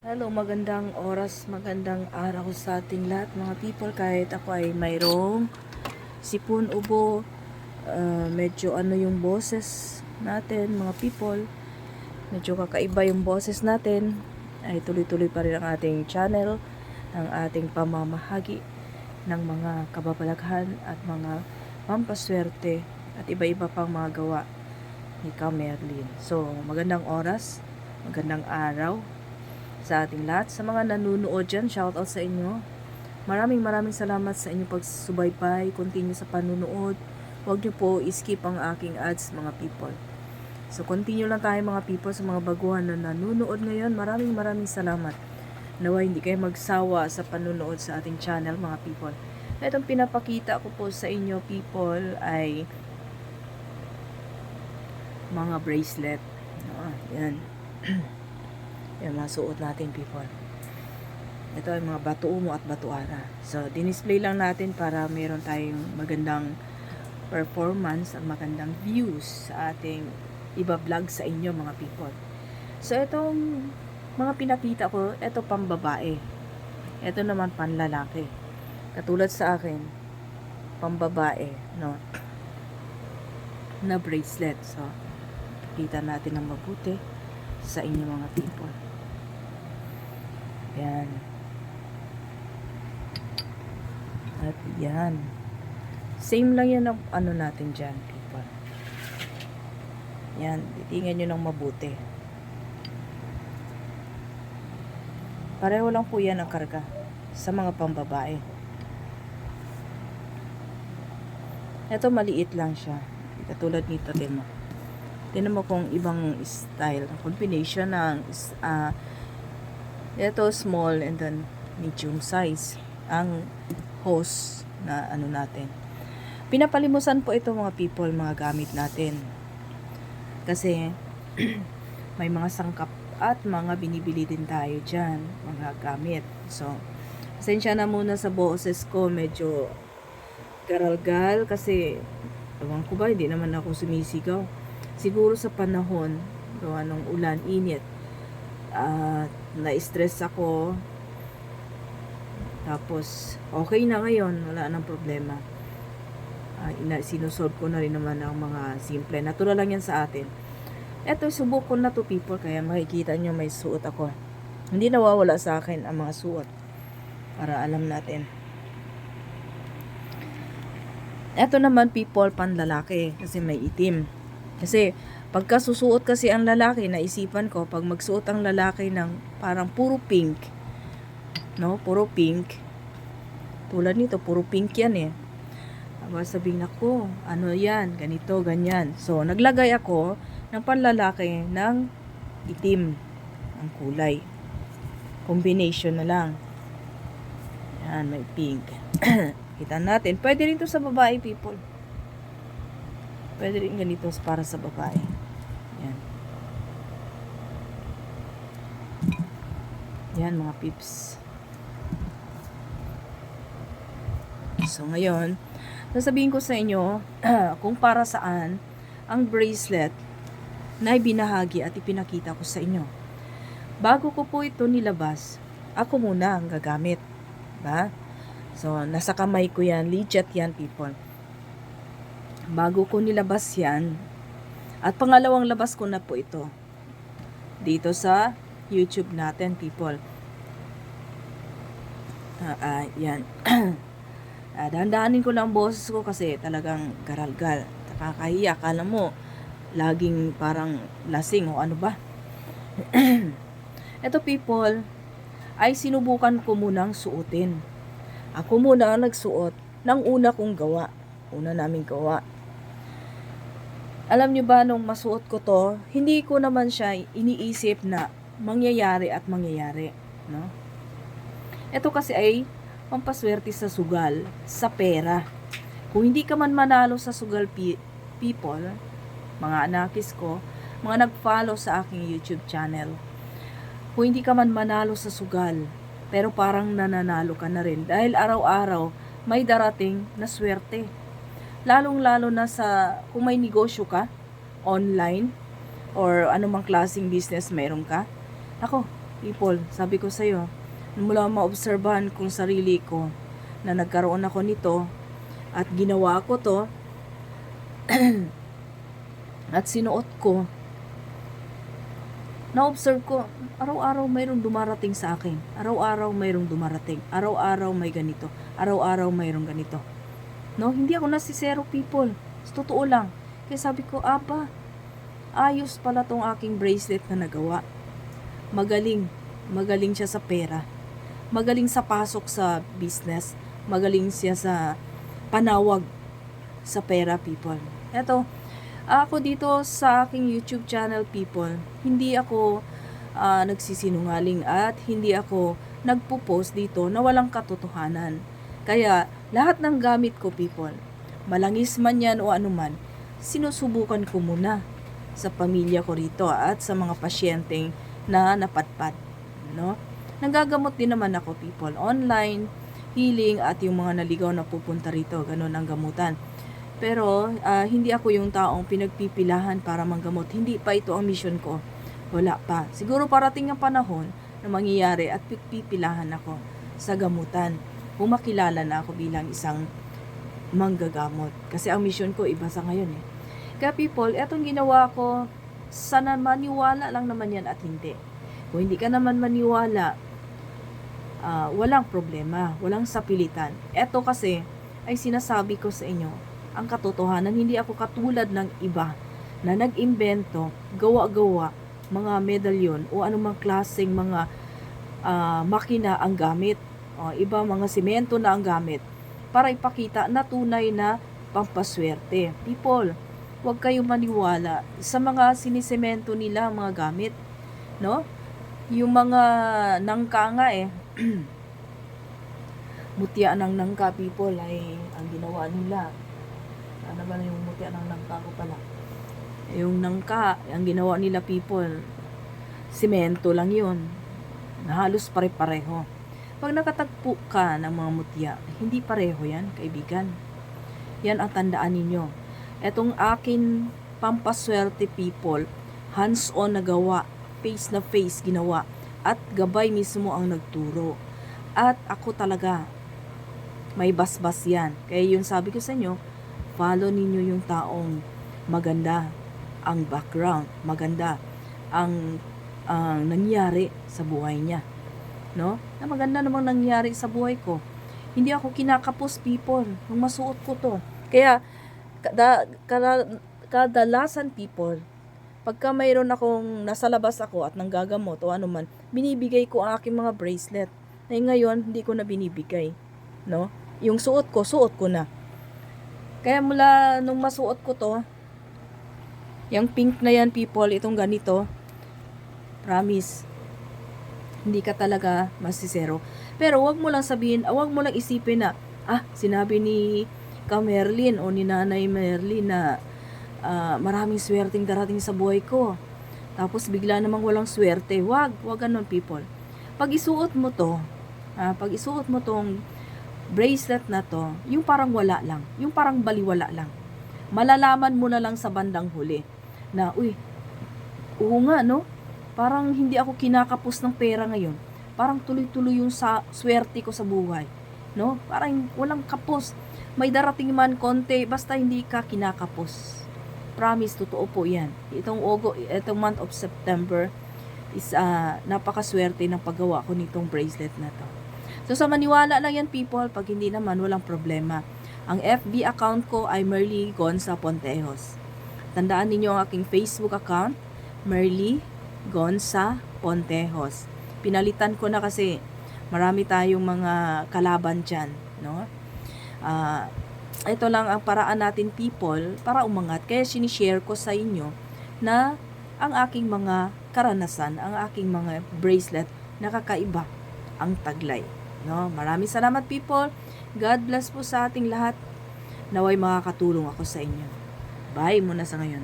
Hello, magandang oras, magandang araw sa ating lahat mga people. Kahit ako ay mayroong sipon, ubo, uh, medyo ano yung boses natin mga people, medyo kakaiba yung boses natin, ay tuloy-tuloy pa rin ang ating channel, ang ating pamamahagi ng mga kababalaghan at mga pampaswerte at iba-iba pang mga gawa ni Kamerlin. So, magandang oras, magandang araw, sa ating lahat. Sa mga nanonood dyan, shout out sa inyo. Maraming maraming salamat sa inyong pagsubaybay, continue sa panunood. Huwag niyo po i-skip ang aking ads mga people. So continue lang tayo mga people sa mga baguhan na nanonood ngayon. Maraming maraming salamat. Naway hindi kayo magsawa sa panunood sa ating channel mga people. Itong pinapakita ko po sa inyo people ay mga bracelet. Ah, yan. Yan, mga suot natin, people. Ito ay mga batuumo at batuara. So, dinisplay lang natin para meron tayong magandang performance at magandang views sa ating iba-vlog sa inyo, mga people. So, itong mga pinakita ko, ito pang babae. Ito naman panlalaki. Katulad sa akin, pambabae, no? Na bracelet. So, kita natin ng mabuti sa inyo mga people. Yan. At yan. Same lang yan ang ano natin dyan, people. Yan. Titingnan nyo ng mabuti. Pareho lang po yan ang karga sa mga pambabae. Ito maliit lang siya. Katulad nito, din mo. Tinan mo kung ibang style, combination ng uh, ito small and then medium size ang hose na ano natin. Pinapalimusan po ito mga people, mga gamit natin. Kasi may mga sangkap at mga binibili din tayo dyan, mga gamit. So, pasensya na muna sa boses ko, medyo garalgal kasi ewan ko ba, hindi naman ako sumisigaw. Siguro sa panahon, gawa ng ulan, init, at na-stress ako. Tapos, okay na ngayon. Wala nang problema. Uh, ina, sinusolve ko na rin naman ang mga simple. Natural lang yan sa atin. Eto, subok ko na to people. Kaya makikita nyo may suot ako. Hindi nawawala sa akin ang mga suot. Para alam natin. Eto naman people, panlalaki. Kasi may itim. Kasi, Pagka susuot kasi ang lalaki, naisipan ko, pag magsuot ang lalaki ng parang puro pink, no? Puro pink. Tulad nito, puro pink yan eh. Aba, sabihin ako, ano yan, ganito, ganyan. So, naglagay ako ng panlalaki ng itim ang kulay. Combination na lang. Yan, may pink. Kita natin. Pwede rin to sa babae, people. Pwede rin ganito para sa babae. Yan. Yan mga pips. So ngayon, sasabihin ko sa inyo kung para saan ang bracelet na ibinahagi at ipinakita ko sa inyo. Bago ko po ito nilabas, ako muna ang gagamit. Ba? So, nasa kamay ko yan. Legit yan, people. Bago ko nilabas yan, at pangalawang labas ko na po ito. Dito sa YouTube natin, people. Uh, uh, yan. uh, dahan-dahanin ko lang boses ko kasi talagang garalgal. Nakakahiya. Kala mo, laging parang lasing o ano ba. Ito people, ay sinubukan ko munang suotin. Ako muna ang nagsuot ng una kong gawa. Una naming gawa alam nyo ba, nung masuot ko to, hindi ko naman siya iniisip na mangyayari at mangyayari. No? Ito kasi ay pampaswerte sa sugal, sa pera. Kung hindi ka man manalo sa sugal pe- people, mga anakis ko, mga nag-follow sa aking YouTube channel, kung hindi ka man manalo sa sugal, pero parang nananalo ka na rin dahil araw-araw may darating na swerte lalong-lalo na sa kung may negosyo ka online or anumang klaseng business meron ka. Ako, People, sabi ko sa'yo, mula maobserbahan kong sarili ko na nagkaroon ako nito at ginawa ko to at sinuot ko na-observe ko, araw-araw mayroong dumarating sa akin. Araw-araw mayroong dumarating. Araw-araw may ganito. Araw-araw mayroong ganito. No, hindi ako nasisero people. Sa totoo lang. Kaya sabi ko, aba, ayos pala tong aking bracelet na nagawa. Magaling. Magaling siya sa pera. Magaling sa pasok sa business. Magaling siya sa panawag sa pera people. Eto, ako dito sa aking YouTube channel people, hindi ako ah, nagsisinungaling at hindi ako nagpo-post dito na walang katotohanan. Kaya lahat ng gamit ko people, malangis man yan o anuman, sinusubukan ko muna sa pamilya ko rito at sa mga pasyenteng na napadpad. No? Nagagamot din naman ako people online, healing at yung mga naligaw na pupunta rito, ganun ang gamutan. Pero ah, hindi ako yung taong pinagpipilahan para manggamot. Hindi pa ito ang mission ko. Wala pa. Siguro parating ang panahon na mangyayari at pipilahan ako sa gamutan. Kung makilala na ako bilang isang manggagamot. Kasi ang mission ko iba sa ngayon eh. Kaya people, etong ginawa ko, sana maniwala lang naman yan at hindi. Kung hindi ka naman maniwala, ah, walang problema, walang sapilitan. Eto kasi ay sinasabi ko sa inyo, ang katotohanan, hindi ako katulad ng iba na nag-imbento, gawa-gawa, mga medalyon o anumang klaseng mga ah, makina ang gamit. O, iba mga simento na ang gamit para ipakita na tunay na pampaswerte. People, huwag kayong maniwala sa mga sinisemento nila mga gamit. No? Yung mga nangka nga eh, mutya ng nangka people ay ang ginawa nila. Ano ba yung mutya ng nangka ko pala? Yung nangka, ang ginawa nila people, simento lang yun. Halos pare-pareho. Pag nakatagpo ka ng mga mutya, hindi pareho yan, kaibigan. Yan ang tandaan ninyo. Etong akin pampaswerte people, hands-on na gawa, face na face ginawa, at gabay mismo ang nagturo. At ako talaga, may basbas yan. Kaya yun sabi ko sa inyo, follow ninyo yung taong maganda ang background, maganda ang ang nangyari sa buhay niya. No? Na maganda namang nangyari sa buhay ko. Hindi ako kinakapos people nung masuot ko to. Kaya kada, kada, kadalasan people, pagka mayroon akong nasa labas ako at nanggagamot o ano man, binibigay ko ang aking mga bracelet. Eh ngayon, hindi ko na binibigay. No? Yung suot ko, suot ko na. Kaya mula nung masuot ko to, yung pink na yan people, itong ganito, promise, hindi ka talaga masisero. Pero wag mo lang sabihin, ah, wag mo lang isipin na, ah, sinabi ni ka Merlin o ni Nanay Merlin na ah, maraming swerteng darating sa buhay ko. Tapos bigla namang walang swerte. Wag, wag ganun people. Pag isuot mo to, ah, pag isuot mo tong bracelet na to, yung parang wala lang, yung parang baliwala lang. Malalaman mo na lang sa bandang huli na, uy, oo nga, no? Parang hindi ako kinakapos ng pera ngayon. Parang tuloy-tuloy yung sa swerte ko sa buhay. No? Parang walang kapos. May darating man konti, basta hindi ka kinakapos. Promise, totoo po yan. Itong, Ogo, itong month of September is ah, napakaswerte ng paggawa ko nitong bracelet na to. So sa maniwala lang yan people, pag hindi naman walang problema. Ang FB account ko ay Merly Gonza Pontejos. Tandaan ninyo ang aking Facebook account, Merly Gonza Pontejos. Pinalitan ko na kasi marami tayong mga kalaban dyan, no? Ah, ito lang ang paraan natin people para umangat. Kaya sinishare ko sa inyo na ang aking mga karanasan, ang aking mga bracelet nakakaiba ang taglay. No? Maraming salamat people. God bless po sa ating lahat. Naway makakatulong ako sa inyo. Bye muna sa ngayon.